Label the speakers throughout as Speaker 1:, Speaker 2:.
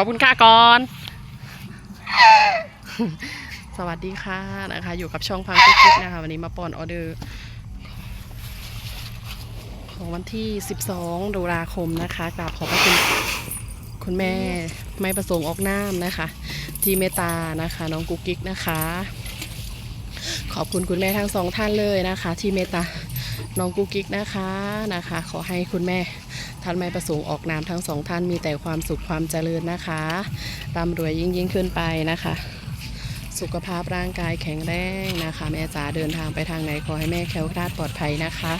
Speaker 1: ขอบคุณค่ะก่อน สวัสดีค่ะนะคะ อยู่กับช่องพังกุกิกนะคะ วันนี้มาปอนออเดอร์ของวันที่ 12ตุลาคมนะคะกราบขอบพระคุณคุณแม่ไม่ประสงค์ออกน้ำนะคะ ที่เมตตานะคะ น้องกุ๊กกิ๊กนะคะ ขอบคุณคุณแม่ทั้งสองท่านเลยนะคะ ที่เมตตาน้องกุ๊กกิ๊กนะคะนะคะ ขอให้คุณแม่ ท่านไม่ประสงค์ออกนามทั้งสองท่านมีแต่ความสุขความเจริญนะคะร่ำรวยยิ่งยิ่งขึ้นไปนะคะ สุขภาพร่างกายแข็งแรงนะคะ แม่จ๋าเดินทางไปทางไหนขอให้แม่แคล้วคลาดปลอดภัยนะคะ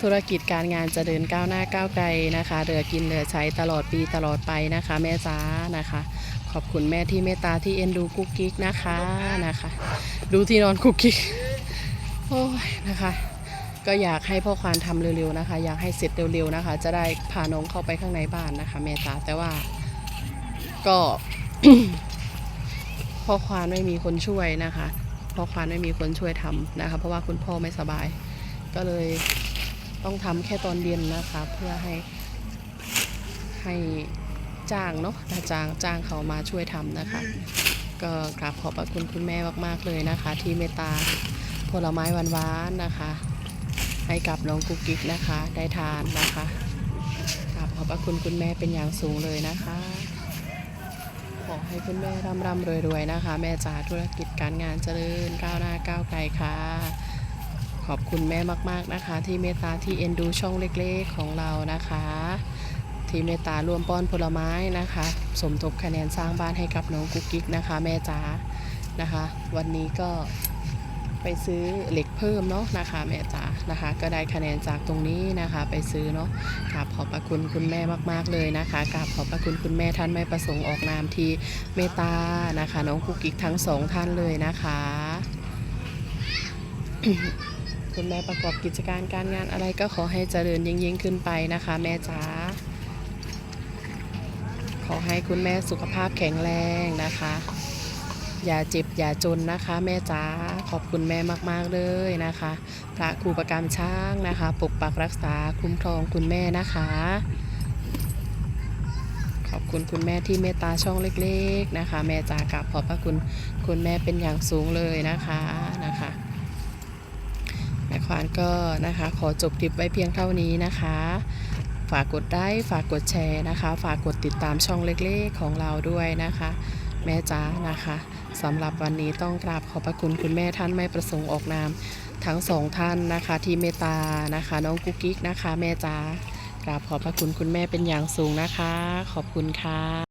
Speaker 1: ธุรกิจการงานจะเดินก้าวหน้าก้าวไกลนะคะเหลือกินเหลือใช้ตลอดปีตลอดไปนะคะ แม่จ๋านะคะขอบคุณแม่ที่เมตตาที่เอ็นดูกุ๊กกิ๊กนะคะนะคะ ดูที่นอนกุ๊กกิ๊กโอ้ยนะคะ ก็อยากให้พ่อควานทำเร็วๆนะคะ อยากให้เสร็จเร็วๆนะคะ จะได้พาน้องเข้าไปข้างในบ้านนะคะแม่จ๋าแต่ว่าก็พ่อควานไม่มีคนช่วยนะคะพ่อควานไม่มีคนช่วยทำนะคะ เพราะว่าคุณพ่อไม่สบาย ก็เลยต้องทำแค่ตอนเย็นนะคะ เพื่อให้ให้จ้างเนาะถ้าจ้างจ้างเขามาช่วยทำนะคะ ก็กราบขอบพระคุณคุณแม่มากๆเลยนะคะ ที่เมตตาผลไม้หวานๆนะคะ ให้กับน้องกุ๊กกิ๊กนะคะ ได้ทานนะคะกราบขอบพระคุณคุณแม่เป็นอย่างสูงเลยนะคะ ขอให้คุณแม่ร่ำร่ำรวยรวยๆนะคะ แม่จ๋าธุรกิจการงานเจริญก้าวหน้าก้าวไกลค่ะขอบคุณแม่มากๆนะคะ ที่เมตตาที่เอ็นดูช่องเล็กๆของเรานะคะ ที่เมตตารวมป้อนผลไม้นะคะ สมทบคะแนนสร้างบ้านให้กับน้องกุ๊กกิ๊กนะคะ แม่จ๋านะคะ วันนี้ก็ ไปซื้อเหล็กเพิ่มเนาะนะคะแม่จ๋านะคะ ก็ได้คะแนนจากตรงนี้นะคะ ไปซื้อเนาะกราบขอบพระคุณคุณแม่มากๆเลยนะคะกราบขอบพระคุณคุณแม่ท่านไม่ประสงค์ออกนามที่เมตานะคะ น้องกุ๊กกิ๊กทั้งสองท่านเลยนะคะคุณแม่ประกอบกิจการการงานอะไรก็ขอให้เจริญยิ่งยิ่งๆขึ้นไปนะคะ แม่จ๋าขอให้คุณแม่สุขภาพแข็งแรงนะคะ อย่าเจ็บอย่าจนนะคะ แม่จ๋าขอบคุณแม่มากๆเลยนะคะ พระครูประกามช้างนะคะ ปกปักรักษาคุ้มครองคุณแม่นะคะ ขอบคุณคุณแม่ที่เมตตาช่องเล็กๆนะคะ แม่จ๋ากราบขอบพระคุณคุณแม่เป็นอย่างสูงเลยนะคะนะคะแม่ควานก็นะคะ ขอจบคลิปไว้เพียงเท่านี้นะคะฝากกดไลค์ฝากกดแชร์นะคะ ฝากกดติดตามช่องเล็กๆของเราด้วยนะคะ แม่จ๋านะคะสำหรับวันนี้ต้องกราบขอบพระคุณคุณแม่ท่านไม่ประสงค์ออกนาม ทั้งสองท่านนะคะที่เมตตานะคะ น้องกุ๊กกิ๊กนะคะ แม่จ๋ากราบขอบพระคุณคุณแม่เป็นอย่างสูงนะคะ ขอบคุณค่ะ